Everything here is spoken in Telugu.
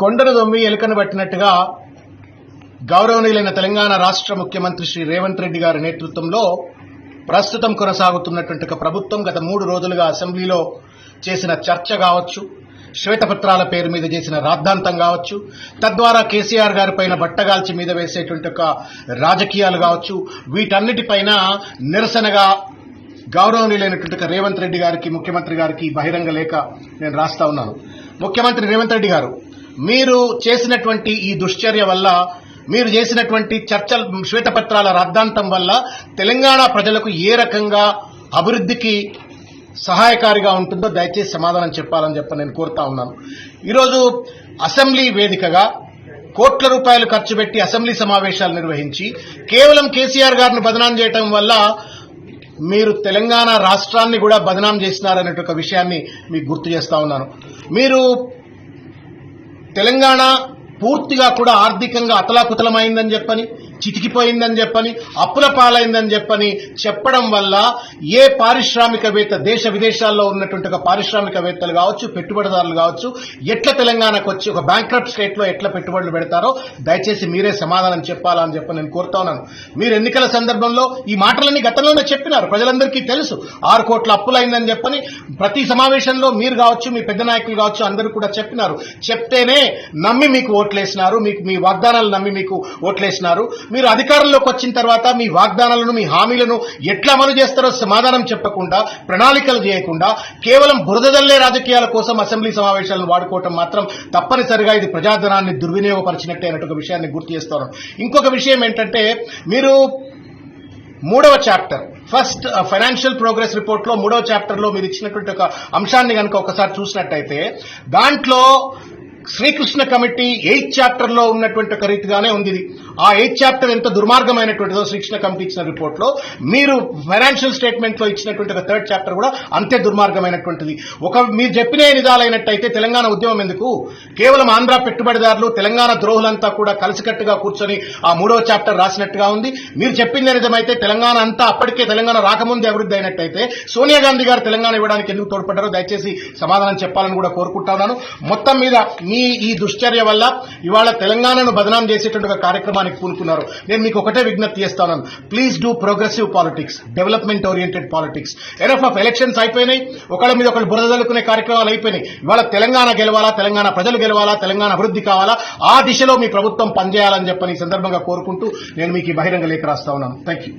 కొండను దొమ్మి ఎలుకను పట్టినట్టుగా గౌరవనీయులైన తెలంగాణ రాష్ట్ర ముఖ్యమంత్రి శ్రీ రేవంత్ రెడ్డి గారి నేతృత్వంలో ప్రస్తుతం కొనసాగుతున్నటువంటి ప్రభుత్వం గత మూడు రోజులుగా అసెంబ్లీలో చేసిన చర్చ కావచ్చు శ్వేతపత్రాల పేరు మీద చేసిన రాద్ధాంతం కావచ్చు తద్వారా కేసీఆర్ గారి పైన బట్టగాల్చి మీద వేసేటువంటి ఒక రాజకీయాలు కావచ్చు వీటన్నిటిపైన నిరసనగా గౌరవనీయులైనటువంటి రేవంత్ రెడ్డి గారికి ముఖ్యమంత్రి గారికి బహిరంగ లేఖ నేను రాస్తా ఉన్నాను. ముఖ్యమంత్రి రేవంత్ రెడ్డి గారు మీరు చేసినటువంటి ఈ దుశ్చర్య వల్ల మీరు చేసినటువంటి చర్చల శ్వేతపత్రాల రాద్ధాంతం వల్ల తెలంగాణ ప్రజలకు ఏ రకంగా అభివృద్ధికి సహాయకారిగా ఉంటుందో దయచేసి సమాధానం చెప్పాలని చెప్పి నేను కోరుతా ఉన్నాను. ఈరోజు అసెంబ్లీ వేదికగా కోట్ల రూపాయలు ఖర్చు పెట్టి అసెంబ్లీ సమావేశాలు నిర్వహించి కేవలం కేసీఆర్ గారిని బదనాం చేయటం వల్ల మీరు తెలంగాణ రాష్ట్రాన్ని కూడా బదనాం చేసినారనే ఒక విషయాన్ని మీకు గుర్తు చేస్తా ఉన్నాను. మీరు తెలంగాణ పూర్తిగా కూడా ఆర్థికంగా అతలాకుతలమైందని చెప్పని చితికిపోయిందని చెప్పని అప్పుల పాలైందని చెప్పని చెప్పడం వల్ల ఏ పారిశ్రామికవేత్త దేశ విదేశాల్లో ఉన్నటువంటి ఒక పారిశ్రామికవేత్తలు కావచ్చు పెట్టుబడిదారులు కావచ్చు ఎట్లా తెలంగాణకు వచ్చి ఒక బ్యాంక్రప్ట్ స్టేట్లో ఎట్లా పెట్టుబడులు పెడతారో దయచేసి మీరే సమాధానం చెప్పాలని చెప్పి నేను కోరుతా ఉన్నాను. మీరు ఎన్నికల సందర్భంలో ఈ మాటలన్నీ గతంలోనే చెప్పినారు ప్రజలందరికీ తెలుసు. ఆరు కోట్ల అప్పులైందని చెప్పని ప్రతి సమావేశంలో మీరు కావచ్చు మీ పెద్ద నాయకులు కావచ్చు అందరూ కూడా చెప్పినారు. చెప్తేనే నమ్మి మీకు ఓట్లేసినారు మీకు మీ వాగ్దానాలు నమ్మి మీకు ఓట్లేసినారు. మీరు అధికారంలోకి వచ్చిన తర్వాత మీ వాగ్దానాలను మీ హామీలను ఎట్లా అమలు చేస్తారో సమాధానం చెప్పకుండా ప్రణాళికలు చేయకుండా కేవలం బురదల్లే రాజకీయాల కోసం అసెంబ్లీ సమావేశాలను వాడుకోవటం మాత్రం తప్పనిసరిగా ఇది ప్రజాధనాన్ని దుర్వినియోగపరిచినట్టే అన్నట్టు ఒక విషయాన్ని గుర్తు చేస్తారు ఇంకొక విషయం ఏంటంటే మీరు మూడవ చాప్టర్ ఫస్ట్ ఫైనాన్షియల్ ప్రోగ్రెస్ రిపోర్ట్లో మూడవ చాప్టర్లో మీరు ఇచ్చినటువంటి ఒక అంశాన్ని కనుక ఒకసారి చూసినట్టయితే దాంట్లో శ్రీకృష్ణ కమిటీ ఎయిత్ చాప్టర్లో ఉన్నటువంటి ఒక రీతిగానే ఉంది ఆ ఎయిత్ చాప్టర్ ఎంత దుర్మార్గమైనటువంటిదో శ్రీకృష్ణ కమిటీ ఇచ్చిన రిపోర్ట్లో మీరు ఫైనాన్షియల్ స్టేట్మెంట్లో ఇచ్చినటువంటి ఒక థర్డ్ చాప్టర్ కూడా అంతే దుర్మార్గమైనటువంటిది. ఒక మీరు చెప్పిన నిదాలైనట్టయితే తెలంగాణ ఉద్యమం ఎందుకు? కేవలం ఆంధ్ర పెట్టుబడిదారులు తెలంగాణ ద్రోహులంతా కూడా కలిసికట్టుగా కూర్చొని ఆ మూడవ చాప్టర్ రాసినట్టుగా ఉంది. మీరు చెప్పింది నిజమైతే తెలంగాణ అంతా అప్పటికే తెలంగాణ రాకముందే అభివృద్ధి అయినట్టయితే సోనియా గాంధీ గారు తెలంగాణ ఇవ్వడానికి ఎందుకు తోడ్పడ్డారో దయచేసి సమాధానం చెప్పాలని కూడా కోరుకుంటున్నాను మొత్తం మీద మీ ఈ దుశ్చర్య వల్ల ఇవాళ తెలంగాణను బదనాం చేసేటువంటి ఒక కార్యక్రమానికి పూనుకున్నారు. నేను మీకు ఒకటే విజ్ఞప్తి చేస్తాను. Please do progressive politics development oriented politics ఎరఫ్ of elections అయిపోయినాయి. ఒకళ్ళ మీద ఒకళ్ళు బురద చల్లుకునే కార్యక్రమాలు అయిపోయినాయి. ఇవాళ తెలంగాణ గెలవాలా తెలంగాణ ప్రజలు గెలవాలా తెలంగాణ అభివృద్ధి కావాలా? ఆ దిశలో మీ ప్రభుత్వం పనిచేయాలని చెప్పని సందర్భంగా కోరుకుంటూ నేను మీకు ఈ బహిరంగ లేఖ రాస్తా ఉన్నాను. Thank you